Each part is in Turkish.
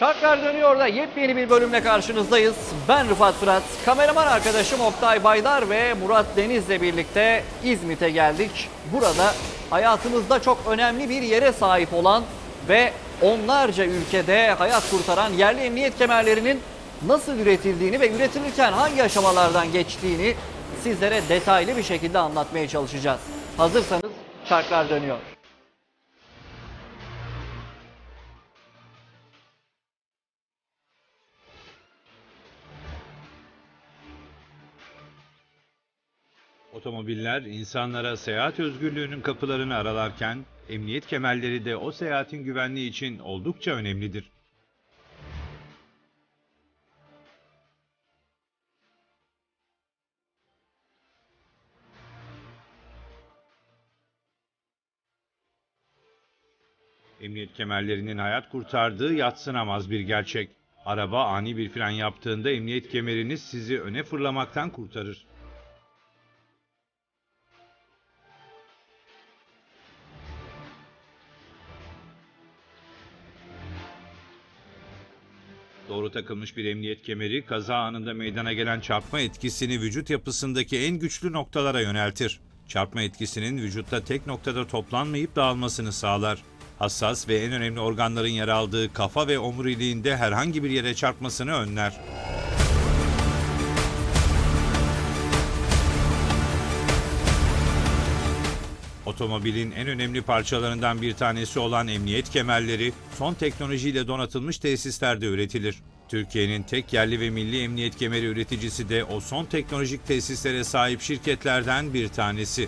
Çarklar dönüyor da yepyeni bir bölümle karşınızdayız. Ben Rıfat Fırat, kameraman arkadaşım Oktay Baydar ve Murat Deniz'le birlikte İzmit'e geldik. Burada hayatımızda çok önemli bir yere sahip olan ve onlarca ülkede hayat kurtaran yerli emniyet kemerlerinin nasıl üretildiğini ve üretilirken hangi aşamalardan geçtiğini sizlere detaylı bir şekilde anlatmaya çalışacağız. Hazırsanız çarklar dönüyor. Otomobiller insanlara seyahat özgürlüğünün kapılarını aralarken emniyet kemerleri de o seyahatin güvenliği için oldukça önemlidir. Emniyet kemerlerinin hayat kurtardığı yatsınamaz bir gerçek. Araba ani bir fren yaptığında emniyet kemeriniz sizi öne fırlamaktan kurtarır. Takılmış bir emniyet kemeri kaza anında meydana gelen çarpma etkisini vücut yapısındaki en güçlü noktalara yöneltir. Çarpma etkisinin vücutta tek noktada toplanmayıp dağılmasını sağlar. Hassas ve en önemli organların yer aldığı kafa ve omuriliğinde herhangi bir yere çarpmasını önler. Otomobilin en önemli parçalarından bir tanesi olan emniyet kemerleri son teknolojiyle donatılmış tesislerde üretilir. Türkiye'nin tek yerli ve milli emniyet kemeri üreticisi de o son teknolojik tesislere sahip şirketlerden bir tanesi. Ee,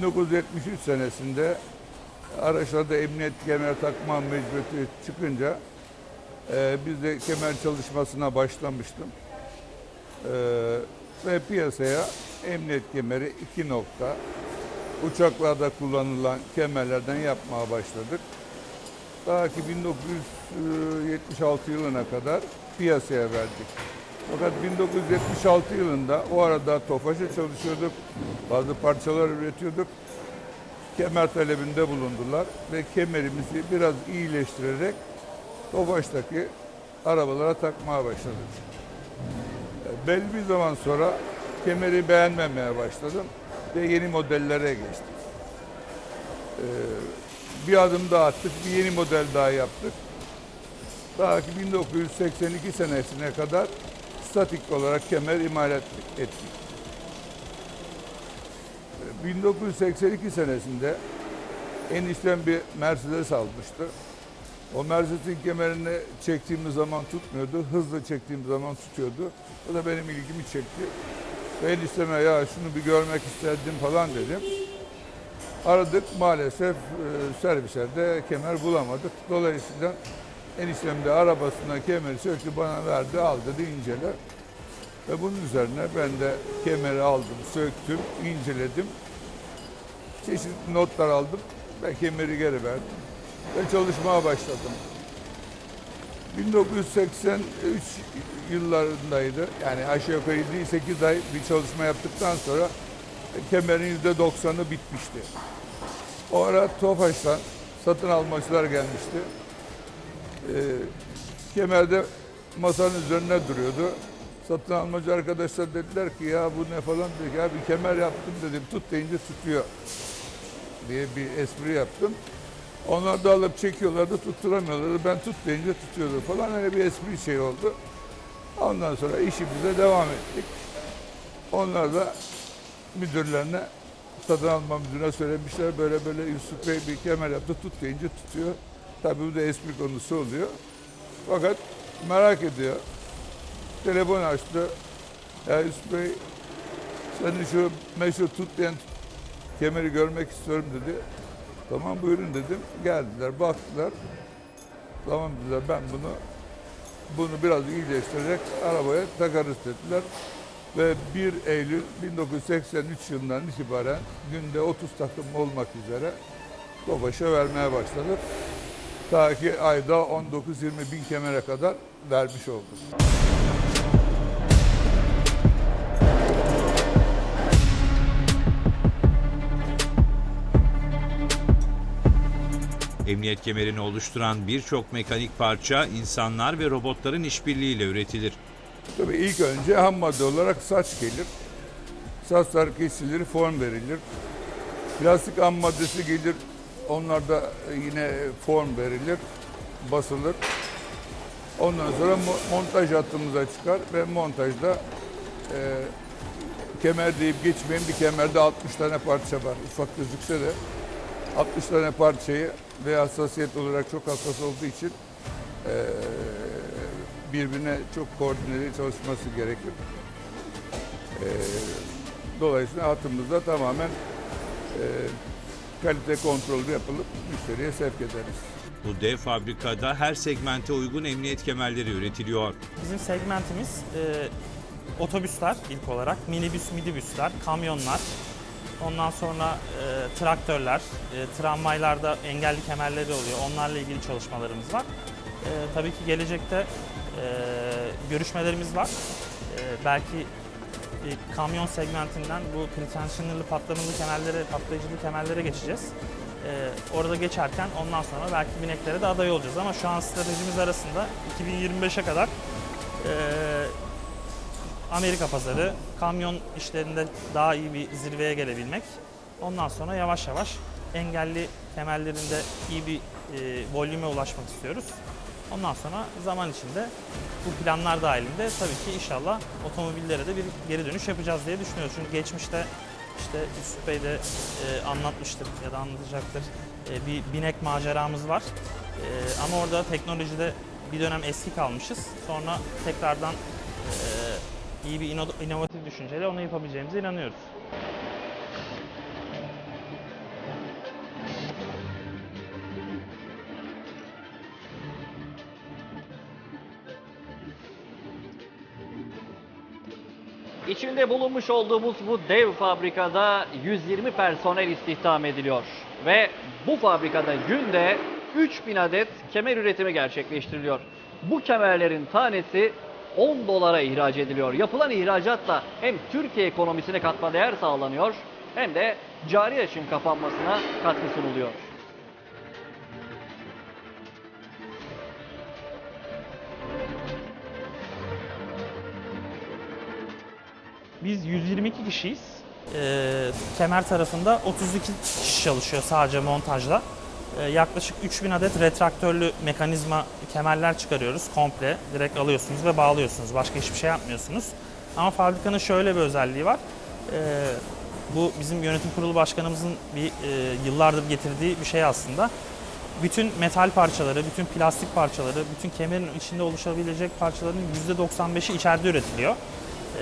1973 senesinde araçlarda emniyet kemer takma mecburiyeti çıkınca e, biz de kemer çalışmasına başlamıştım. E, ve piyasaya emniyet kemeri iki nokta uçaklarda kullanılan kemerlerden yapmaya başladık. Daha ki 1976 yılına kadar piyasaya verdik. Fakat 1976 yılında o arada Tofaş'a çalışıyorduk. Bazı parçalar üretiyorduk. Kemer talebinde bulundular ve kemerimizi biraz iyileştirerek Tofaş'taki arabalara takmaya başladık. Belli bir zaman sonra kemeri beğenmemeye başladım ve yeni modellere geçtim. E, Bir adım daha attık, bir yeni model daha yaptık. Daha ki 1982 senesine kadar statik olarak kemer imalat ettik. E, 1982 senesinde eniştem bir Mercedes almıştı. O Mercedes'in kemerini çektiğimiz zaman tutmuyordu. Hızlı çektiğimiz zaman tutuyordu. O da benim ilgimi çekti. Ve enişteme ya şunu bir görmek isterdim falan dedim. Aradık maalesef e, servislerde kemer bulamadık. Dolayısıyla eniştem de arabasına kemeri söktü bana verdi al dedi incele. Ve bunun üzerine ben de kemeri aldım, söktüm, inceledim. Çeşitli notlar aldım ve kemeri geri verdim ve çalışmaya başladım. 1983 yıllarındaydı. Yani aşağı yukarı 8 ay bir çalışma yaptıktan sonra kemerin %90'ı bitmişti. O ara Tofaş'tan satın almacılar gelmişti. Ee, kemerde masanın üzerine duruyordu. Satın almacı arkadaşlar dediler ki ya bu ne falan dedik ya bir kemer yaptım dedim tut deyince tutuyor diye bir espri yaptım. Onlar da alıp çekiyorlardı, tutturamıyorlardı. Ben tut deyince tutuyordu falan. Öyle bir espri şey oldu. Ondan sonra işimize devam ettik. Onlar da müdürlerine, satın alma müdürüne söylemişler. Böyle böyle Yusuf Bey bir kemer yaptı, tut deyince tutuyor. Tabii bu da espri konusu oluyor. Fakat merak ediyor. Telefon açtı. Ya Yusuf Bey, senin şu meşhur tut diyen kemeri görmek istiyorum dedi. Tamam buyurun dedim. Geldiler, baktılar. Tamam dediler ben bunu bunu biraz iyileştirerek arabaya takarız dediler. Ve 1 Eylül 1983 yılından itibaren günde 30 takım olmak üzere Tofaş'a vermeye başladık. Ta ki ayda 19-20 bin kemere kadar vermiş olduk. Emniyet kemerini oluşturan birçok mekanik parça insanlar ve robotların işbirliğiyle üretilir. Tabii ilk önce ham madde olarak saç gelir. Saçlar kesilir, form verilir. Plastik ham maddesi gelir. Onlar da yine form verilir, basılır. Ondan sonra mo- montaj hattımıza çıkar ve montajda e, kemer deyip geçmeyin bir kemerde 60 tane parça var. Ufak gözükse de 60 tane parçayı ve hassasiyet olarak çok hassas olduğu için e, birbirine çok koordineli çalışması gerekir. E, dolayısıyla hatımızda tamamen e, kalite kontrolü yapılıp müşteriye sevk ederiz. Bu dev fabrikada her segmente uygun emniyet kemerleri üretiliyor. Bizim segmentimiz e, otobüsler ilk olarak, minibüs, midibüsler, kamyonlar, ondan sonra e, traktörler, e, tramvaylarda engelli kemerleri oluyor. Onlarla ilgili çalışmalarımız var. E, tabii ki gelecekte e, görüşmelerimiz var. E, belki e, kamyon segmentinden bu pretensionerlı patlamalı kemerlere, patlayıcılı kemerlere geçeceğiz. E, orada geçerken ondan sonra belki bineklere de aday olacağız ama şu an stratejimiz arasında 2025'e kadar e, Amerika pazarı, kamyon işlerinde daha iyi bir zirveye gelebilmek. Ondan sonra yavaş yavaş engelli kemerlerinde iyi bir e, volüme ulaşmak istiyoruz. Ondan sonra zaman içinde bu planlar dahilinde tabii ki inşallah otomobillere de bir geri dönüş yapacağız diye düşünüyoruz. Çünkü geçmişte işte Yusuf Bey de e, anlatmıştır ya da anlatacaktır. E, bir binek maceramız var. E, ama orada teknolojide bir dönem eski kalmışız. Sonra tekrardan e, iyi bir ino- inovatif düşünceyle onu yapabileceğimize inanıyoruz. İçinde bulunmuş olduğumuz bu dev fabrikada 120 personel istihdam ediliyor. Ve bu fabrikada günde 3000 adet kemer üretimi gerçekleştiriliyor. Bu kemerlerin tanesi 10 dolara ihraç ediliyor. Yapılan ihracatla hem Türkiye ekonomisine katma değer sağlanıyor hem de cari açığın kapanmasına katkı sunuluyor. Biz 122 kişiyiz. Ee, kemer tarafında 32 kişi çalışıyor sadece montajla. Ee, yaklaşık 3000 adet retraktörlü mekanizma kemerler çıkarıyoruz komple. Direkt alıyorsunuz ve bağlıyorsunuz. Başka hiçbir şey yapmıyorsunuz. Ama fabrikanın şöyle bir özelliği var. Ee, bu bizim yönetim kurulu başkanımızın bir e, yıllardır getirdiği bir şey aslında. Bütün metal parçaları, bütün plastik parçaları, bütün kemerin içinde oluşabilecek parçaların %95'i içeride üretiliyor.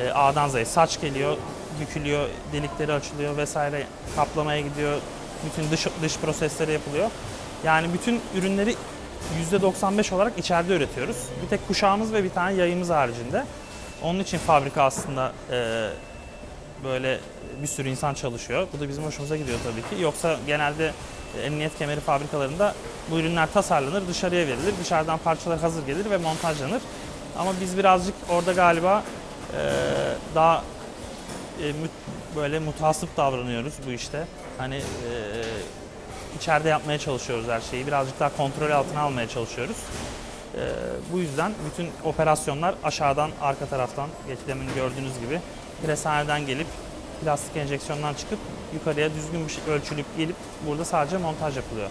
E, A'dan Z'ye saç geliyor, bükülüyor, delikleri açılıyor vesaire kaplamaya gidiyor. Bütün dış dış prosesleri yapılıyor. Yani bütün ürünleri %95 olarak içeride üretiyoruz. Bir tek kuşağımız ve bir tane yayımız haricinde. Onun için fabrika aslında e, böyle bir sürü insan çalışıyor. Bu da bizim hoşumuza gidiyor tabii ki. Yoksa genelde emniyet kemeri fabrikalarında bu ürünler tasarlanır, dışarıya verilir. Dışarıdan parçalar hazır gelir ve montajlanır. Ama biz birazcık orada galiba e, daha e, böyle mutasip davranıyoruz bu işte. Hani e, içeride yapmaya çalışıyoruz her şeyi. Birazcık daha kontrol altına almaya çalışıyoruz. E, bu yüzden bütün operasyonlar aşağıdan, arka taraftan, demin gördüğünüz gibi preshaneden gelip plastik enjeksiyondan çıkıp yukarıya düzgün bir şey ölçülüp gelip burada sadece montaj yapılıyor.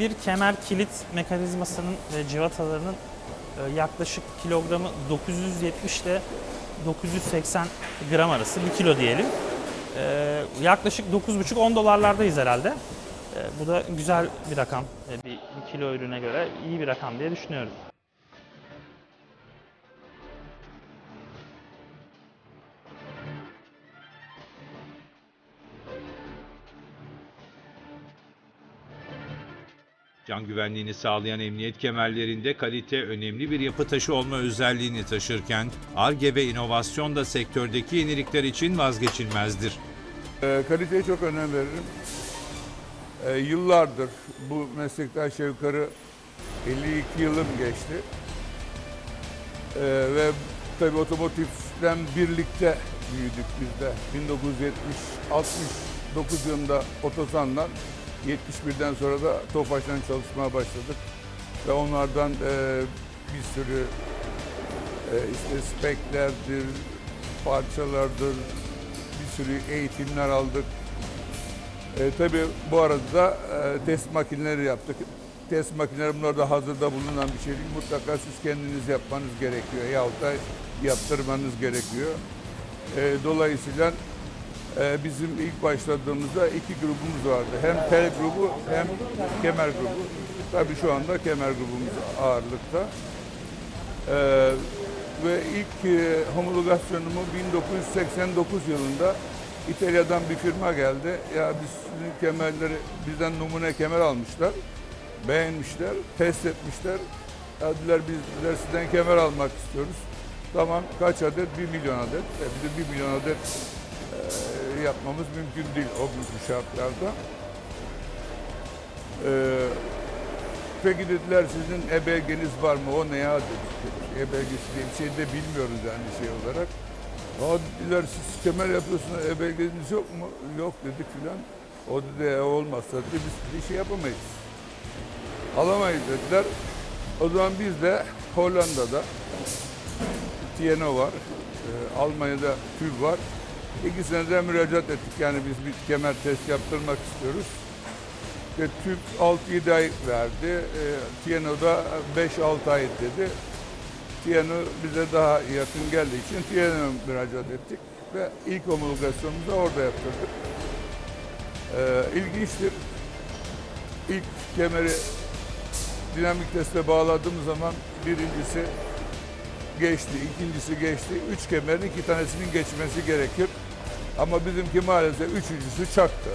Bir kemer kilit mekanizmasının ve civatalarının e, yaklaşık kilogramı 970 ile 980 gram arası, 1 kilo diyelim. E, yaklaşık 9,5-10 dolarlardayız herhalde. E, bu da güzel bir rakam, e, bir, bir kilo ürüne göre iyi bir rakam diye düşünüyoruz. Can güvenliğini sağlayan emniyet kemerlerinde kalite önemli bir yapı taşı olma özelliğini taşırken ARGE ve inovasyon da sektördeki yenilikler için vazgeçilmezdir. E, kaliteye çok önem veririm. E, yıllardır bu meslekte aşağı yukarı 52 yılım geçti. E, ve tabii otomotivden birlikte büyüdük biz de. 1970 69 yılında Otosan'dan 71'den sonra da Tofaş'tan çalışmaya başladık. Ve onlardan e, bir sürü e, işte speklerdir, parçalardır, bir sürü eğitimler aldık. E, tabii bu arada da e, test makineleri yaptık. Test makineleri bunlar da hazırda bulunan bir şey değil. Mutlaka siz kendiniz yapmanız gerekiyor yahut da yaptırmanız gerekiyor. E, dolayısıyla bizim ilk başladığımızda iki grubumuz vardı. Hem tel grubu hem kemer grubu. Tabii şu anda kemer grubumuz ağırlıkta. E, ve ilk e, homologasyonumu 1989 yılında İtalya'dan bir firma geldi. Ya biz kemerleri bizden numune kemer almışlar. Beğenmişler, test etmişler. Dediler biz dediler, sizden kemer almak istiyoruz. Tamam kaç adet? 1 milyon adet. E, bir de 1 milyon adet yapmamız mümkün değil o günkü şartlarda. E, peki dediler sizin e-belgeniz var mı? O ne ya dedik. E-belgesi diye bir şey de bilmiyoruz yani şey olarak. Aa dediler siz kemer yapıyorsunuz e-belgeniz yok mu? Yok dedik filan. O dedi "E, olmazsa dedi, biz bir şey yapamayız. Alamayız dediler. O zaman biz de Hollanda'da TNO var. e, Almanya'da TÜV var. İkisine de müracaat ettik. Yani biz bir kemer test yaptırmak istiyoruz. İşte TÜV 6-7 ay verdi. E, TNO'da 5-6 ay dedi. TNO bize daha yakın geldiği için TNO'ya müracaat ettik. Ve ilk homologasyonumuzu da orada yaptırdık. E, ilginçtir. İlk kemeri dinamik teste bağladığımız zaman birincisi geçti, ikincisi geçti. Üç kemerin iki tanesinin geçmesi gerekir. Ama bizimki maalesef üçüncüsü çaktı.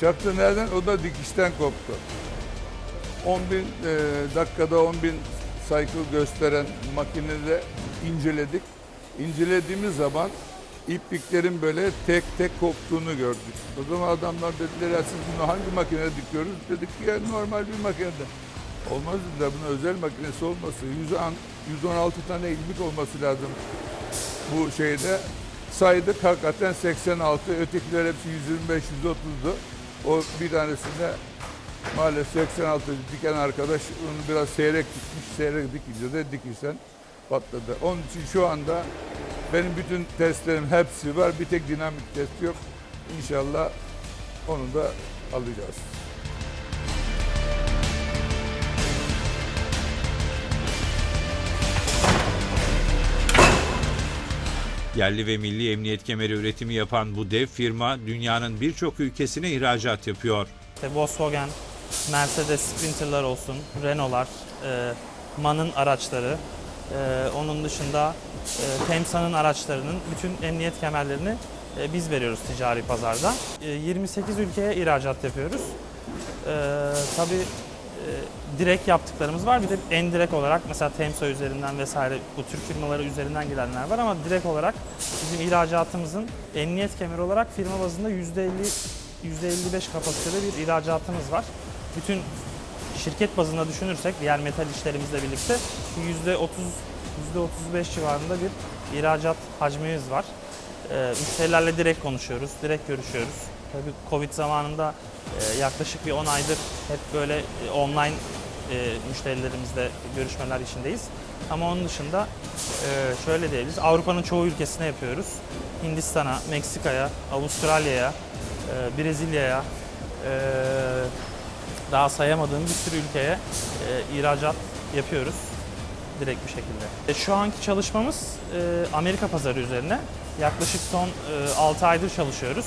çaktı nereden? O da dikişten koptu. 10 bin e, dakikada 10 bin cycle gösteren makinede inceledik. İncelediğimiz zaman ipliklerin böyle tek tek koptuğunu gördük. O zaman adamlar dediler ya siz bunu hangi makinede dikiyoruz? Dedik ki ya normal bir makinede. Olmaz dediler bunun özel makinesi olması. 110, 116 tane ilmik olması lazım bu şeyde. Saydık hakikaten 86, ötekiler hepsi 125, 130'du. O bir tanesinde maalesef 86 diken arkadaş onu biraz seyrek dikmiş, seyrek dikince de dikişten patladı. Onun için şu anda benim bütün testlerim hepsi var. Bir tek dinamik test yok. İnşallah onu da alacağız. Yerli ve milli emniyet kemeri üretimi yapan bu dev firma dünyanın birçok ülkesine ihracat yapıyor. İşte Volkswagen, Mercedes Sprinter'lar olsun, Renault'lar, e, MAN'ın araçları, e, onun dışında e, Temsa'nın araçlarının bütün emniyet kemerlerini e, biz veriyoruz ticari pazarda. E, 28 ülkeye ihracat yapıyoruz. E, tabii direkt yaptıklarımız var. Bir de en direkt olarak mesela Temsa üzerinden vesaire bu Türk firmaları üzerinden gelenler var ama direkt olarak bizim ihracatımızın emniyet kemeri olarak firma bazında %50 %55 kapasitede bir ihracatımız var. Bütün şirket bazında düşünürsek diğer metal işlerimizle birlikte %30 %35 civarında bir ihracat hacmimiz var. Ee, müşterilerle direkt konuşuyoruz, direkt görüşüyoruz. Tabii Covid zamanında e, yaklaşık bir 10 aydır hep böyle e, online e, müşterilerimizle görüşmeler içindeyiz. Ama onun dışında e, şöyle diyebiliriz, Avrupa'nın çoğu ülkesine yapıyoruz. Hindistan'a, Meksika'ya, Avustralya'ya, e, Brezilya'ya, e, daha sayamadığım bir sürü ülkeye e, ihracat yapıyoruz direkt bir şekilde. E, şu anki çalışmamız e, Amerika pazarı üzerine. Yaklaşık son e, 6 aydır çalışıyoruz.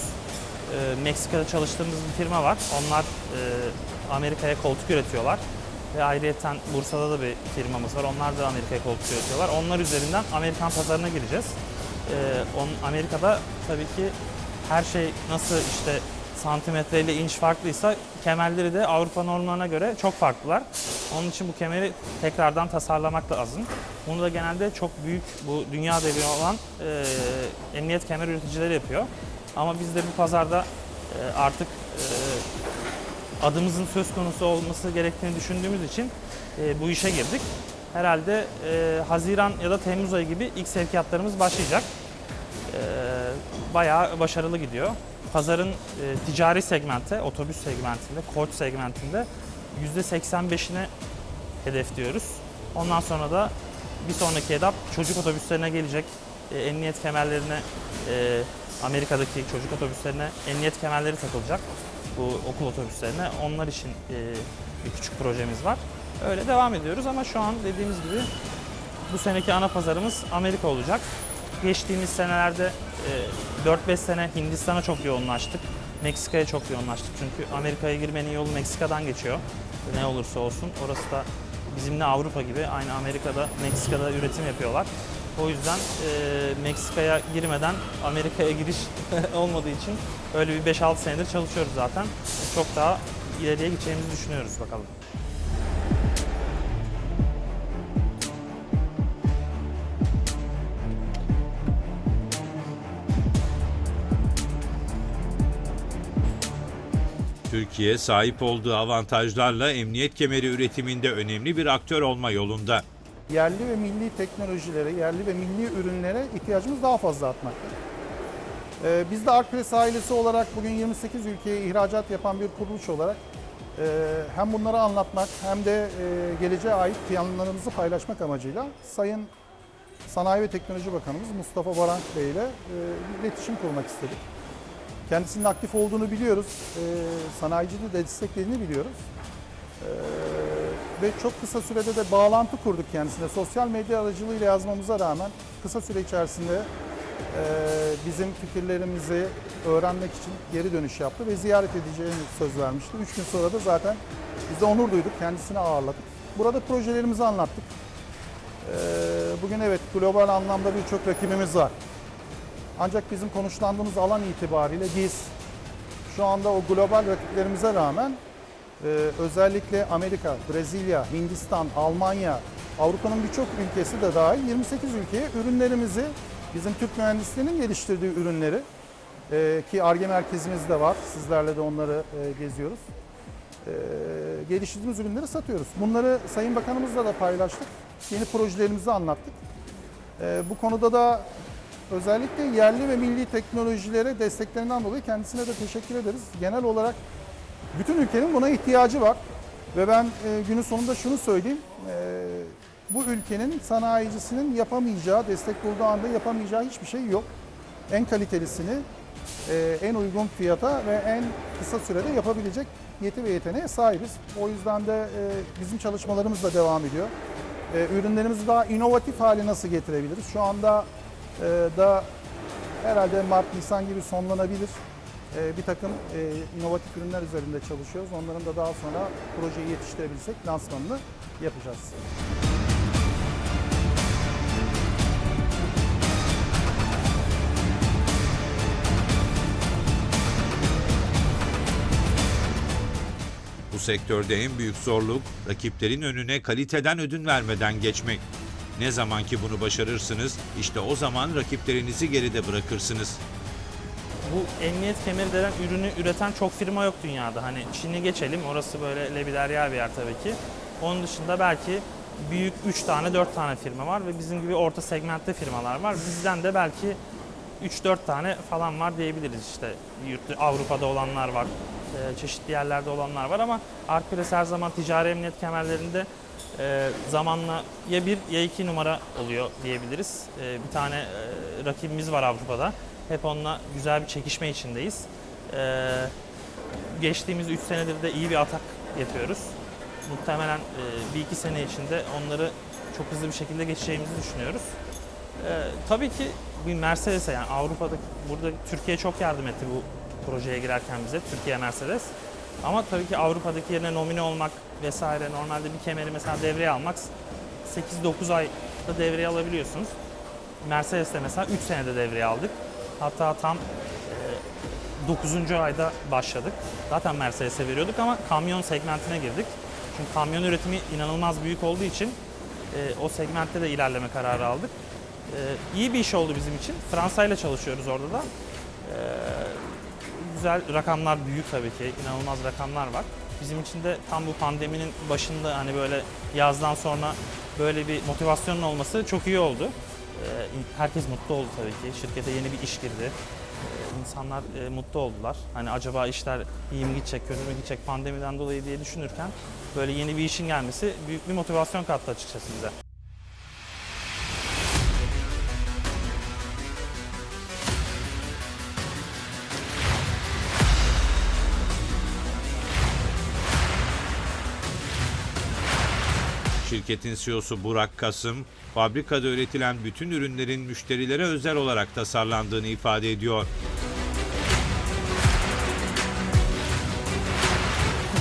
E, Meksika'da çalıştığımız bir firma var. Onlar e, Amerika'ya koltuk üretiyorlar. Ve ayrıyeten Bursa'da da bir firmamız var. Onlar da Amerika'ya koltuk üretiyorlar. Onlar üzerinden Amerikan pazarına gireceğiz. E, on, Amerika'da tabii ki her şey nasıl işte santimetre ile inç farklıysa kemerleri de Avrupa normlarına göre çok farklılar. Onun için bu kemeri tekrardan tasarlamak lazım. Bunu da genelde çok büyük bu dünya devi olan e, emniyet kemer üreticileri yapıyor. Ama biz de bu pazarda e, artık e, adımızın söz konusu olması gerektiğini düşündüğümüz için e, bu işe girdik. Herhalde Haziran ya da Temmuz ayı gibi ilk sevkiyatlarımız başlayacak. E, bayağı başarılı gidiyor. pazarın ticari segmente, otobüs segmentinde, koç segmentinde %85'ini hedefliyoruz. Ondan sonra da bir sonraki edap çocuk otobüslerine gelecek. Emniyet kemerlerine, Amerika'daki çocuk otobüslerine emniyet kemerleri takılacak. Bu okul otobüslerine. Onlar için e, bir küçük projemiz var. Öyle devam ediyoruz ama şu an dediğimiz gibi bu seneki ana pazarımız Amerika olacak. Geçtiğimiz senelerde e, 4-5 sene Hindistan'a çok yoğunlaştık. Meksika'ya çok yoğunlaştık çünkü Amerika'ya girmenin yolu Meksika'dan geçiyor. Ne olursa olsun orası da bizimle Avrupa gibi aynı Amerika'da, Meksika'da üretim yapıyorlar. O yüzden e, Meksika'ya girmeden Amerika'ya giriş olmadığı için öyle bir 5-6 senedir çalışıyoruz zaten. Çok daha ileriye gideceğimizi düşünüyoruz bakalım. Türkiye sahip olduğu avantajlarla emniyet kemeri üretiminde önemli bir aktör olma yolunda. Yerli ve milli teknolojilere, yerli ve milli ürünlere ihtiyacımız daha fazla artmakta. Ee, biz de Artpress ailesi olarak bugün 28 ülkeye ihracat yapan bir kuruluş olarak e, hem bunları anlatmak hem de e, geleceğe ait planlarımızı paylaşmak amacıyla Sayın Sanayi ve Teknoloji Bakanımız Mustafa Varank Bey ile e, iletişim kurmak istedik. Kendisinin aktif olduğunu biliyoruz, e, sanayiciliği de desteklediğini biliyoruz. Ee, ve çok kısa sürede de bağlantı kurduk kendisine. Sosyal medya aracılığıyla yazmamıza rağmen kısa süre içerisinde e, bizim fikirlerimizi öğrenmek için geri dönüş yaptı ve ziyaret edeceğini söz vermişti. Üç gün sonra da zaten biz de onur duyduk, kendisini ağırladık. Burada projelerimizi anlattık. Ee, bugün evet global anlamda birçok rakibimiz var. Ancak bizim konuşlandığımız alan itibariyle biz şu anda o global rakiplerimize rağmen ee, özellikle Amerika, Brezilya, Hindistan, Almanya, Avrupa'nın birçok ülkesi de dahil 28 ülkeye ürünlerimizi, bizim Türk mühendislerinin geliştirdiği ürünleri e, ki ARGE merkezimiz de var, sizlerle de onları e, geziyoruz. E, geliştirdiğimiz ürünleri satıyoruz. Bunları Sayın Bakanımızla da paylaştık, yeni projelerimizi anlattık. Bu konuda da özellikle yerli ve milli teknolojilere desteklerinden dolayı kendisine de teşekkür ederiz. Genel olarak bütün ülkenin buna ihtiyacı var. Ve ben e, günün sonunda şunu söyleyeyim. E, bu ülkenin sanayicisinin yapamayacağı, destek bulduğu anda yapamayacağı hiçbir şey yok. En kalitelisini e, en uygun fiyata ve en kısa sürede yapabilecek yeti ve yeteneğe sahibiz. O yüzden de e, bizim çalışmalarımız da devam ediyor. E, ürünlerimizi daha inovatif hale nasıl getirebiliriz? Şu anda e, da herhalde Mart-Nisan gibi sonlanabilir. Ee, bir takım e, inovatif ürünler üzerinde çalışıyoruz. Onların da daha sonra projeyi yetiştirebilsek lansmanını yapacağız. Bu sektörde en büyük zorluk rakiplerin önüne kaliteden ödün vermeden geçmek. Ne zaman ki bunu başarırsınız, işte o zaman rakiplerinizi geride bırakırsınız. Bu emniyet kemeri denen ürünü üreten çok firma yok dünyada. Hani Çin'i geçelim, orası böyle lebiderya bir yer tabii ki. Onun dışında belki büyük 3 tane 4 tane firma var ve bizim gibi orta segmentte firmalar var. Bizden de belki 3-4 tane falan var diyebiliriz işte. Yurt, Avrupa'da olanlar var, e, çeşitli yerlerde olanlar var ama Arcpress her zaman ticari emniyet kemerlerinde e, zamanla ya bir ya iki numara oluyor diyebiliriz. E, bir tane rakibimiz var Avrupa'da. Hep onunla güzel bir çekişme içindeyiz. E, geçtiğimiz 3 senedir de iyi bir atak yapıyoruz. Muhtemelen e, bir iki sene içinde onları çok hızlı bir şekilde geçeceğimizi düşünüyoruz. E, tabii ki bir Mercedes'e yani Avrupa'da burada Türkiye çok yardım etti bu projeye girerken bize. Türkiye Mercedes. Ama tabii ki Avrupa'daki yerine nomine olmak vesaire normalde bir kemeri mesela devreye almak 8-9 ayda devreye alabiliyorsunuz. Mercedes'te mesela 3 senede devreye aldık. Hatta tam e, 9. ayda başladık. Zaten Mercedes'e veriyorduk ama kamyon segmentine girdik. Çünkü kamyon üretimi inanılmaz büyük olduğu için e, o segmentte de ilerleme kararı aldık. E, iyi bir iş oldu bizim için. Fransa ile çalışıyoruz orada da. E, güzel rakamlar büyük tabii ki. inanılmaz rakamlar var. Bizim için de tam bu pandeminin başında hani böyle yazdan sonra böyle bir motivasyonun olması çok iyi oldu. Ee, herkes mutlu oldu tabii ki. Şirkete yeni bir iş girdi. Ee, insanlar e, mutlu oldular. Hani acaba işler iyi mi gidecek, kötü mü gidecek pandemiden dolayı diye düşünürken böyle yeni bir işin gelmesi büyük bir motivasyon kattı açıkçası bize. Şirketin CEO'su Burak Kasım, fabrikada üretilen bütün ürünlerin müşterilere özel olarak tasarlandığını ifade ediyor.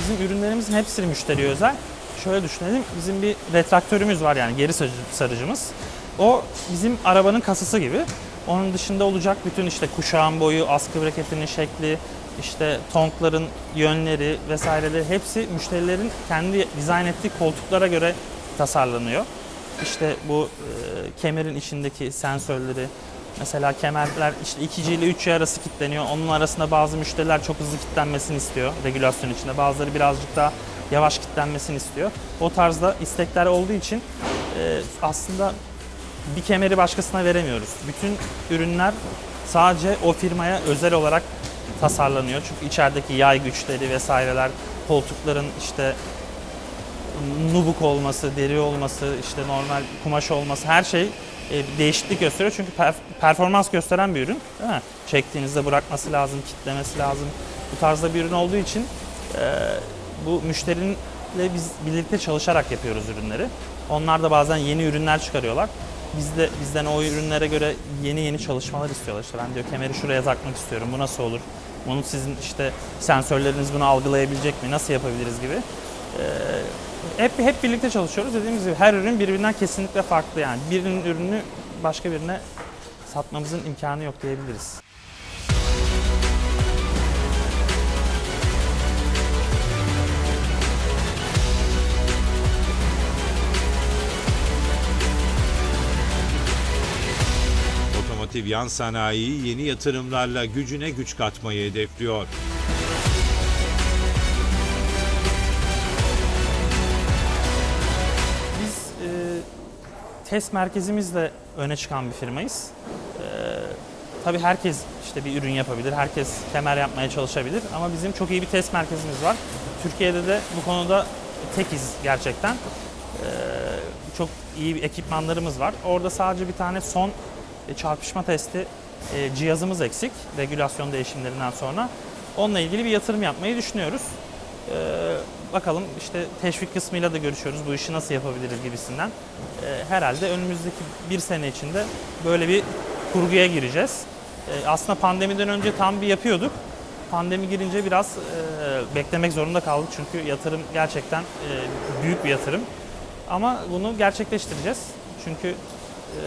Bizim ürünlerimizin hepsi müşteriye özel. Şöyle düşünelim, bizim bir retraktörümüz var yani geri sarıcı- sarıcımız. O bizim arabanın kasası gibi. Onun dışında olacak bütün işte kuşağın boyu, askı braketinin şekli, işte tonkların yönleri vesaireleri hepsi müşterilerin kendi dizayn ettiği koltuklara göre tasarlanıyor. İşte bu e, kemerin içindeki sensörleri, mesela kemerler işte 2G ile 3G arası kilitleniyor. Onun arasında bazı müşteriler çok hızlı kilitlenmesini istiyor regülasyon içinde. Bazıları birazcık daha yavaş kilitlenmesini istiyor. O tarzda istekler olduğu için e, aslında bir kemeri başkasına veremiyoruz. Bütün ürünler sadece o firmaya özel olarak tasarlanıyor. Çünkü içerideki yay güçleri vesaireler, koltukların işte nubuk olması, deri olması, işte normal kumaş olması her şey e, değişiklik gösteriyor. Çünkü per- performans gösteren bir ürün. Değil mi? Çektiğinizde bırakması lazım, kitlemesi lazım. Bu tarzda bir ürün olduğu için e, bu müşteriyle biz birlikte çalışarak yapıyoruz ürünleri. Onlar da bazen yeni ürünler çıkarıyorlar. Biz de bizden o ürünlere göre yeni yeni çalışmalar istiyorlar. İşte ben diyor kemeri şuraya takmak istiyorum. Bu nasıl olur? Bunu sizin işte sensörleriniz bunu algılayabilecek mi? Nasıl yapabiliriz gibi. Ee, hep hep birlikte çalışıyoruz. Dediğimiz gibi her ürün birbirinden kesinlikle farklı yani. Birinin ürünü başka birine satmamızın imkanı yok diyebiliriz. Otomotiv yan sanayi yeni yatırımlarla gücüne güç katmayı hedefliyor. Test merkezimizle öne çıkan bir firmayız. E, tabii herkes işte bir ürün yapabilir, herkes kemer yapmaya çalışabilir ama bizim çok iyi bir test merkezimiz var. Türkiye'de de bu konuda tekiz gerçekten. E, çok iyi bir ekipmanlarımız var. Orada sadece bir tane son e, çarpışma testi e, cihazımız eksik regülasyon değişimlerinden sonra. Onunla ilgili bir yatırım yapmayı düşünüyoruz. Ee, bakalım işte teşvik kısmıyla da görüşüyoruz. Bu işi nasıl yapabiliriz gibisinden. Ee, herhalde önümüzdeki bir sene içinde böyle bir kurguya gireceğiz. Ee, aslında pandemiden önce tam bir yapıyorduk. Pandemi girince biraz e, beklemek zorunda kaldık çünkü yatırım gerçekten e, büyük bir yatırım. Ama bunu gerçekleştireceğiz. Çünkü e,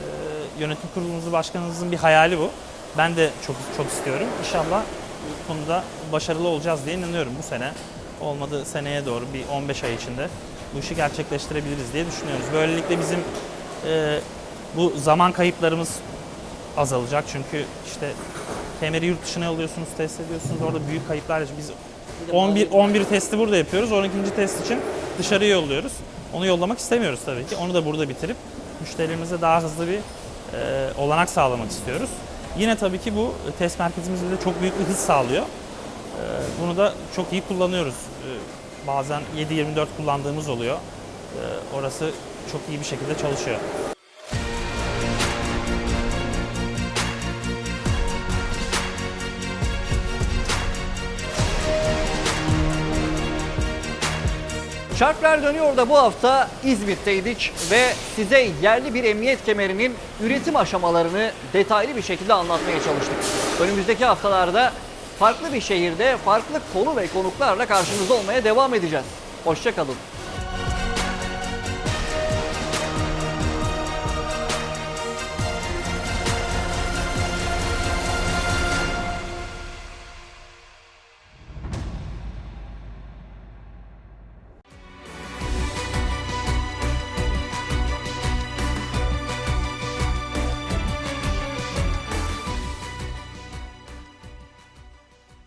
yönetim kurulumuzun başkanımızın bir hayali bu. Ben de çok çok istiyorum. İnşallah konuda başarılı olacağız diye inanıyorum bu sene. Olmadı seneye doğru bir 15 ay içinde bu işi gerçekleştirebiliriz diye düşünüyoruz. Böylelikle bizim e, bu zaman kayıplarımız azalacak. Çünkü işte kemeri yurt dışına yolluyorsunuz, test ediyorsunuz. Orada büyük kayıplar. Biz 11 11 testi burada yapıyoruz. 12. test için dışarıya yolluyoruz. Onu yollamak istemiyoruz tabii ki. Onu da burada bitirip müşterilerimize daha hızlı bir e, olanak sağlamak istiyoruz. Yine tabii ki bu test merkezimizde de çok büyük bir hız sağlıyor. E, bunu da çok iyi kullanıyoruz. E, bazen 7-24 kullandığımız oluyor. E, orası çok iyi bir şekilde çalışıyor. Çarklar dönüyor da bu hafta İzmit'teydik ve size yerli bir emniyet kemerinin üretim aşamalarını detaylı bir şekilde anlatmaya çalıştık. Önümüzdeki haftalarda farklı bir şehirde farklı konu ve konuklarla karşınızda olmaya devam edeceğiz. Hoşçakalın.